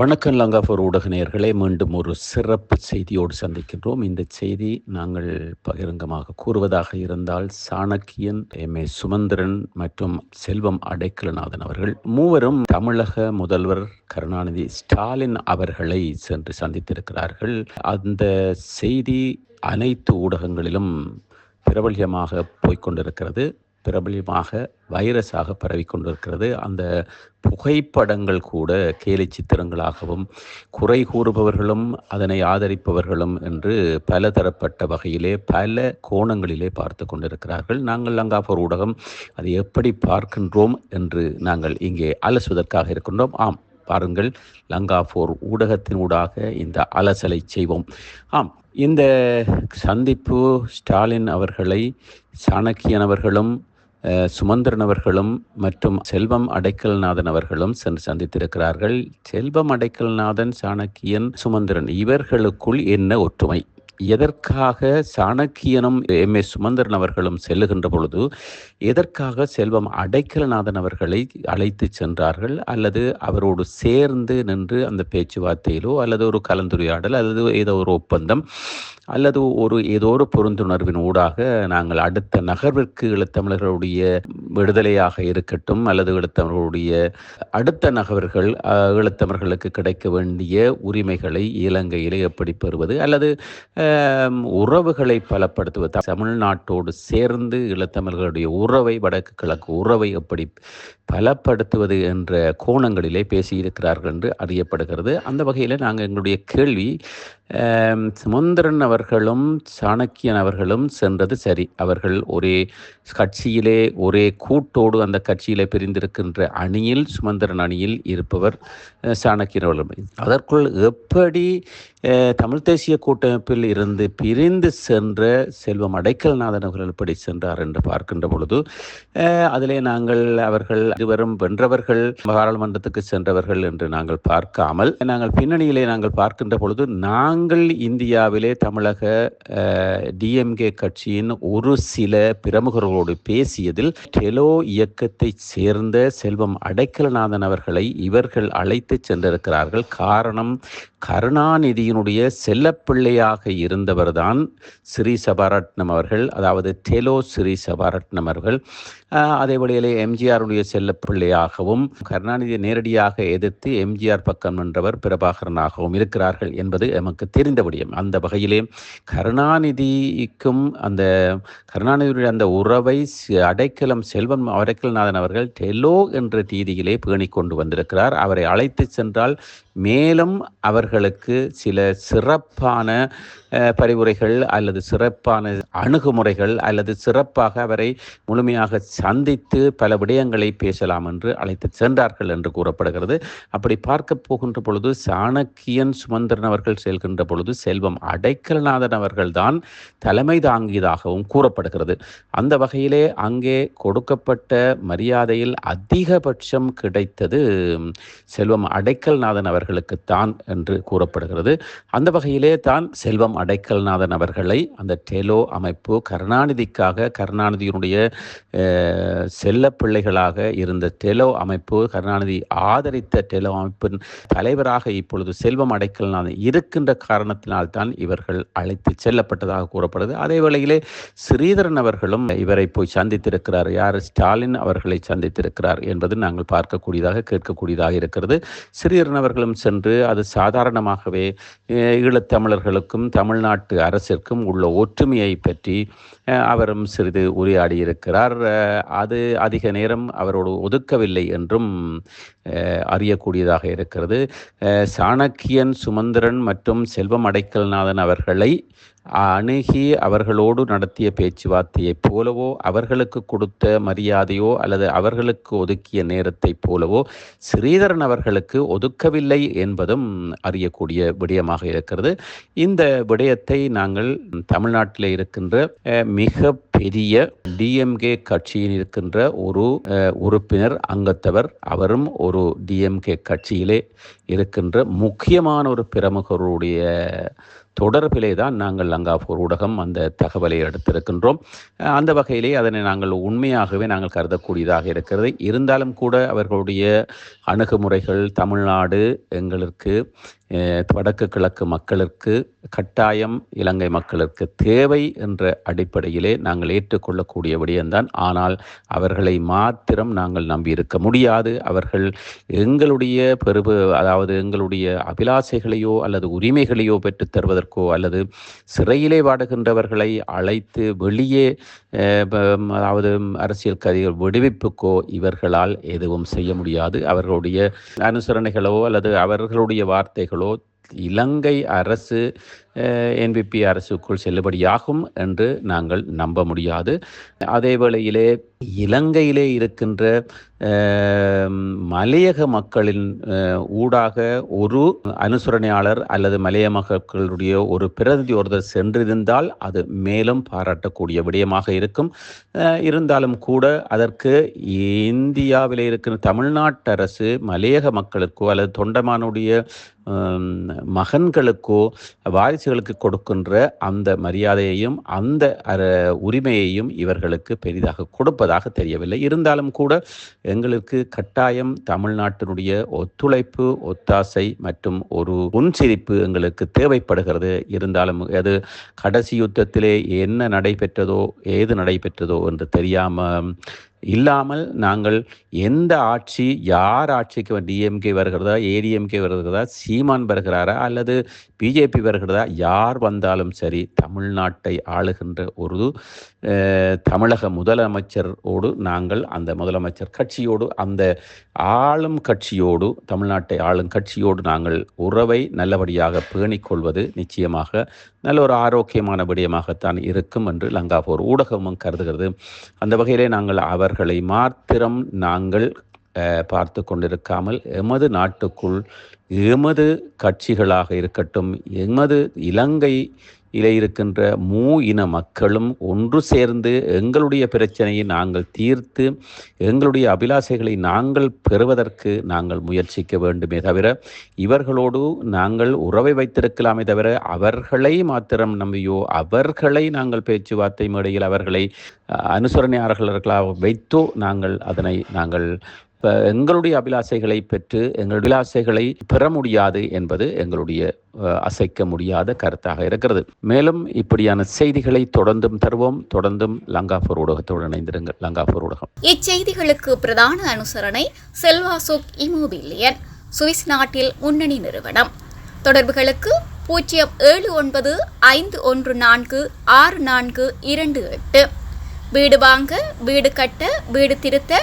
வணக்கம் லங்காஃபோர் ஊடக நேயர்களே மீண்டும் ஒரு சிறப்பு செய்தியோடு சந்திக்கின்றோம். இந்த செய்தி நாங்கள் பகிரங்கமாக கூறுவதாக இருந்தால் சாணக்கியன் எம். ஏ. சுமந்திரன் மற்றும் செல்வம் அடைக்கலநாதன் அவர்கள் மூவரும் தமிழக முதல்வர் கருணாநிதி ஸ்டாலின் அவர்களை சென்று சந்தித்திருக்கிறார்கள். அந்த செய்தி அனைத்து ஊடகங்களிலும் பிரபல்யமாக போய்க்கொண்டிருக்கிறது பிரபலமாக வைரஸாக பரவி கொண்டிருக்கிறது அந்த புகைப்படங்கள் கூட கேலி சித்திரங்களாகவும் குறை கூறுபவர்களும் அதனை ஆதரிப்பவர்களும் என்று பலதரப்பட்ட வகையிலே பல கோணங்களிலே பார்த்து கொண்டிருக்கிறார்கள். நாங்கள் லங்காபூர் ஊடகம் அதை எப்படி பார்க்கின்றோம் என்று நாங்கள் இங்கே அலசுவதற்காக இருக்கின்றோம். ஆம் பாருங்கள் லங்காபூர் ஊடகத்தின் ஊடாக இந்த அலசலை செய்வோம். ஆம் இந்த சந்திப்பு ஸ்டாலின் அவர்களை சாணக்கியன் அவர்களும் சுமந்திரன் அவர்களும் மற்றும் செல்வம் அடைக்கல்நாதன் அவர்களும் சென்று சந்தித்திருக்கிறார்கள். செல்வம் அடைக்கல்நாதன் சாணக்கியன் சுமந்திரன். இவர்களுக்குள் என்ன ஒற்றுமை? எதற்காக சாணக்கியனும் எம். ஏ. சுமந்திரன் அவர்களும் செல்லுகின்ற பொழுது எதற்காக செல்வம் அடைக்கலநாதன் அவர்களை அழைத்து சென்றார்கள்? அல்லது அவரோடு சேர்ந்து நின்று அந்த பேச்சுவார்த்தையிலோ அல்லது ஒரு கலந்துரையாடல் அல்லது ஏதோ ஒரு ஒப்பந்தம் அல்லது ஒரு ஏதோ ஒரு பொருந்துணர்வின் ஊடாக நாங்கள் அடுத்த நகர்விற்கு இளத்தமிழர்களுடைய விடுதலையாக இருக்கட்டும் அல்லது இளத்தமிழர்களுடைய அடுத்த நகர்கள் இளத்தமிழர்களுக்கு கிடைக்க வேண்டிய உரிமைகளை இலங்கையிலே எப்படி பெறுவது? அல்லது உறவுகளை பலப்படுத்துவது. தமிழ்நாட்டோடு சேர்ந்து ஈழத்தமிழர்களுடைய உறவை வடக்கு கிழக்கு உறவை எப்படி பலப்படுத்துவது என்ற கோணங்களிலே பேசியிருக்கிறார்கள் என்று அறியப்படுகிறது. அந்த வகையில் நாங்கள் எங்களுடைய கேள்வி சுமந்திரன் அவர்களும் சாணக்கியன் அவர்களும் சென்றது சரி. அவர்கள் ஒரே கட்சியிலே ஒரே கூட்டோடு அந்த கட்சியிலே பிரிந்திருக்கின்ற அணியில் சுமந்திரன் அணியில் இருப்பவர் சாணக்கியன் அவர்களும். அதற்குள் எப்படி தமிழ் தேசிய கூட்டமைப்பில் இருந்து பிரிந்து சென்ற செல்வம் அடைக்கல்நாதன் அவர்கள் எப்படி சென்றார் என்று பார்க்கின்ற பொழுது அதிலே நாங்கள் அவர்கள் இருவரும் வென்றவர்கள் பாராளுமன்றத்துக்கு சென்றவர்கள் என்று நாங்கள் பார்க்காமல் நாங்கள் பின்னணியிலே நாங்கள் பார்க்கின்ற பொழுது நாங்கள் இந்தியாவிலே தமிழக டிஎம்கே கட்சியின் ஒரு சில பிரமுகர்களோடு பேசியதில் டெலோ இயக்கத்தை சேர்ந்த செல்வம் அடைக்கலநாதன் அவர்களை இவர்கள் அழைத்து சென்றிருக்கிறார்கள். காரணம் கருணாநிதியினுடைய செல்லப்பிள்ளையாக இருந்தவர்தான் ஸ்ரீ சபாரட்னம் அவர்கள் அதாவது டெலோ ஸ்ரீ சபாரட்னம் அவர்கள் அதே வழியிலே எம்ஜிஆருடைய செல்லப்பிள்ளையாகவும் கருணாநிதியை நேரடியாக எதிர்த்து எம்ஜிஆர் பக்கம் நின்றவர் பிரபாகரனாகவும் இருக்கிறார்கள் என்பது நமக்கு தெரிந்த விடயம். அந்த வகையிலே கருணாநிதிக்கும் அந்த கருணாநிதியுடைய அந்த உறவை அடைக்கலம் செல்வம் அடைக்கலநாதன் அவர்கள் டெலோ என்ற ரீதியிலே பேணி கொண்டு வந்திருக்கிறார். அவரை அழைத்து சென்றால் மேலும் அவர்களுக்கு சில சிறப்பான பரிவுரைகள் அல்லது சிறப்பான அணுகுமுறைகள் அல்லது சிறப்பாக அவரை முழுமையாக சந்தித்து பல விடயங்களை பேசலாம் என்று அழைத்து சென்றார்கள் என்று கூறப்படுகிறது. அப்படி பார்க்க போகின்ற பொழுது சாணக்கியன் சுமந்திரன் அவர்கள் செல்கின்ற பொழுது செல்வம் அடைக்கலநாதன் அவர்கள்தான் தலைமை தாங்கியதாகவும் கூறப்படுகிறது. அந்த வகையிலே அங்கே கொடுக்கப்பட்ட மரியாதையில் அதிகபட்சம் கிடைத்தது செல்வம் அடைக்கல்நாதன் அவர்களுக்குத்தான் என்று கூறப்படுகிறது. அந்த வகையிலே தான் செல்வம் அடைக்கல்நாதன் அவர்களை அந்த டெலோ அமைப்பு கருணாநிதிக்காக கருணாநிதியினுடைய செல்ல பிள்ளைகளாக இருந்த டெலோ அமைப்பு கருணாநிதி ஆதரித்த டெலோ அமைப்பின் தலைவராக இப்பொழுது செல்வம் அடைக்கல்நாதன் இருக்கின்ற காரணத்தினால்தான் இவர்கள் அழைத்து செல்லப்பட்டதாக கூறப்படுது. அதே வேளையிலே ஸ்ரீதரன் அவர்களும் இவரை போய் சந்தித்திருக்கிறார். யார்? ஸ்டாலின் அவர்களை சந்தித்திருக்கிறார் என்பது நாங்கள் பார்க்கக்கூடியதாக கேட்கக்கூடியதாக இருக்கிறது. ஸ்ரீதரன் அவர்களும் சென்று அது சாதாரணமாகவே ஈழத்தமிழர்களுக்கும் தமிழ்நாட்டு அரசிற்கும் உள்ள ஒற்றுமையை பற்றி அவரும் சிறிது உரையாடியிருக்கிறார். அது அதிக நேரம் அவரோடு ஒதுக்கவில்லை என்றும் அறியக்கூடியதாக இருக்கிறது. சாணக்கியன் சுமந்திரன் மற்றும் செல்வம் அடைக்கல்நாதன் அவர்களை அணுகி அவர்களோடு நடத்திய பேச்சுவார்த்தையைப் போலவோ அவர்களுக்கு கொடுத்த மரியாதையோ அல்லது அவர்களுக்கு ஒதுக்கிய நேரத்தைப் போலவோ ஸ்ரீதரன் அவர்களுக்கு ஒதுக்கவில்லை என்பதும் அறியக்கூடிய விடயமாக இருக்கிறது. இந்த விடயத்தை நாங்கள் தமிழ்நாட்டில் இருக்கின்ற மிக பெரிய டிஎம்கே கட்சியில் இருக்கின்ற ஒரு உறுப்பினர் அங்கத்தவர் அவரும் ஒரு டிஎம்கே கட்சியிலே இருக்கின்ற முக்கியமான ஒரு பிரமுகருடைய தொடர்பிலே தான் நாங்கள் லங்காபூர் ஊடகம் அந்த தகவலை எடுத்திருக்கின்றோம். அந்த வகையிலே அதனை நாங்கள் உண்மையாகவே நாங்கள் கருதக்கூடியதாக இருக்கிறது. இருந்தாலும் கூட அவர்களுடைய அணுகுமுறைகள் தமிழ்நாடு எங்களுக்கு வடக்கு கிழக்கு மக்களுக்கு கட்டாயம் இலங்கை மக்களுக்கு தேவை என்ற அடிப்படையிலே நாங்கள் ஏற்றுக்கொள்ளக்கூடிய விடயம்தான் ஆனால் அவர்களை மாத்திரம் நாங்கள் நம்பியிருக்க முடியாது. அவர்கள் எங்களுடைய பெருபு அதாவது எங்களுடைய அபிலாசைகளையோ அல்லது உரிமைகளையோ பெற்றுத் தருவதற்கோ அல்லது சிறையிலே வாடுகின்றவர்களை அழைத்து வெளியே அதாவது அரசியல் கைதிகள் விடுவிப்புக்கோ இவர்களால் எதுவும் செய்ய முடியாது. அவர்களுடைய அனுசரணைகளோ அல்லது அவர்களுடைய வார்த்தைகளோ இலங்கை அரசு என்பிபி அரசுக்குள் செல்லுபடியாகும் என்று நாங்கள் நம்ப முடியாது. அதே வேளையிலே இலங்கையிலே இருக்கின்ற மலையக மக்களின் ஊடாக ஒரு அனுசரணையாளர் அல்லது மலைய மக்களுடைய ஒரு பிரதிநிதி ஒருத்தர் சென்றிருந்தால் அது மேலும் பாராட்டக்கூடிய விடயமாக இருக்கும். இருந்தாலும் கூட அதற்கு இந்தியாவில் இருக்கிற தமிழ்நாட்டு அரசு மலையக மக்களுக்கோ அல்லது தொண்டமானுடைய மகன்களுக்கோ வாரிசு வாரிசுகளுக்கு கொடுக்கின்ற அந்த மரியாதையையும் அந்த உரிமையையும் இவர்களுக்கு பெரிதாக கொடுப்பதாக தெரியவில்லை. இருந்தாலும் கூட எங்களுக்கு கட்டாயம் தமிழ்நாட்டினுடைய ஒத்துழைப்பு ஒத்தாசை மற்றும் ஒரு புன்சிரிப்பு எங்களுக்கு தேவைப்படுகிறது. இருந்தாலும் அது கடைசி யுத்தத்திலே என்ன நடைபெற்றதோ ஏது நடைபெற்றதோ என்று தெரியாமல் இல்லாமல் நாங்கள் எந்த ஆட்சி யார் ஆட்சிக்கு டிஎம்கே வருகிறதா ஏடிஎம்கே வருகிறதா சீமான் வருகிறாரா அல்லது பிஜேபி வருகிறதா யார் வந்தாலும் சரி தமிழ்நாட்டை ஆளுகின்ற ஒரு தமிழக முதலமைச்சரோடு நாங்கள் அந்த முதலமைச்சர் கட்சியோடு அந்த ஆளும் கட்சியோடு தமிழ்நாட்டை ஆளும் கட்சியோடு நாங்கள் உறவை நல்லபடியாக பேணிக்கொள்வது நிச்சயமாக நல்ல ஒரு ஆரோக்கியமான விடயமாகத்தான் இருக்கும் என்று லங்காபூர் ஊடகமும் கருதுகிறது. அந்த வகையிலே நாங்கள் அவர் அவர்களை மாத்திரம் நாங்கள் பார்த்து கொண்டிருக்காமல் எமது நாட்டுக்குள் எமது கட்சிகளாக இருக்கட்டும் எமது இலங்கை இருக்கின்ற மூ இன மக்களும் ஒன்று சேர்ந்து எங்களுடைய பிரச்சனையை நாங்கள் தீர்த்து எங்களுடைய அபிலாசைகளை நாங்கள் பெறுவதற்கு நாங்கள் முயற்சிக்க வேண்டுமே தவிர இவர்களோடு நாங்கள் உறவை வைத்திருக்கலாமே தவிர அவர்களை மாத்திரம் நம்பியோ அவர்களை நாங்கள் பேச்சுவார்த்தை மேடையில் அவர்களை அனுசரணையாளர்களாக வைத்தோ நாங்கள் அதனை நாங்கள் எங்களுடைய அபிலாசைகளை பெற்று எங்கள் அபிலாசைகளை பெற முடியாது என்பது எங்களுடைய அசைக்க முடியாத கருத்தாக இருக்கிறது. மேலும் இப்படியான செய்திகளை தொடர்ந்தும் தருவோம். தொடர்ந்தும் லங்காபூர் ஊடகத்தோடு இணைந்திருங்கள். லங்காபூர் ஊடகம். இச்செய்திகளுக்கு பிரதான அனுசரணை செல்வாசுக் இமோபிலியன் சுவிஸ் நாட்டில் முன்னணி நிறுவனம். தொடர்புகளுக்கு பூஜ்ஜியம் ஏழு ஒன்பது ஐந்து ஒன்று நான்கு ஆறு நான்கு இரண்டு எட்டு. வீடு வாங்க வீடு கட்ட வீடு திருத்த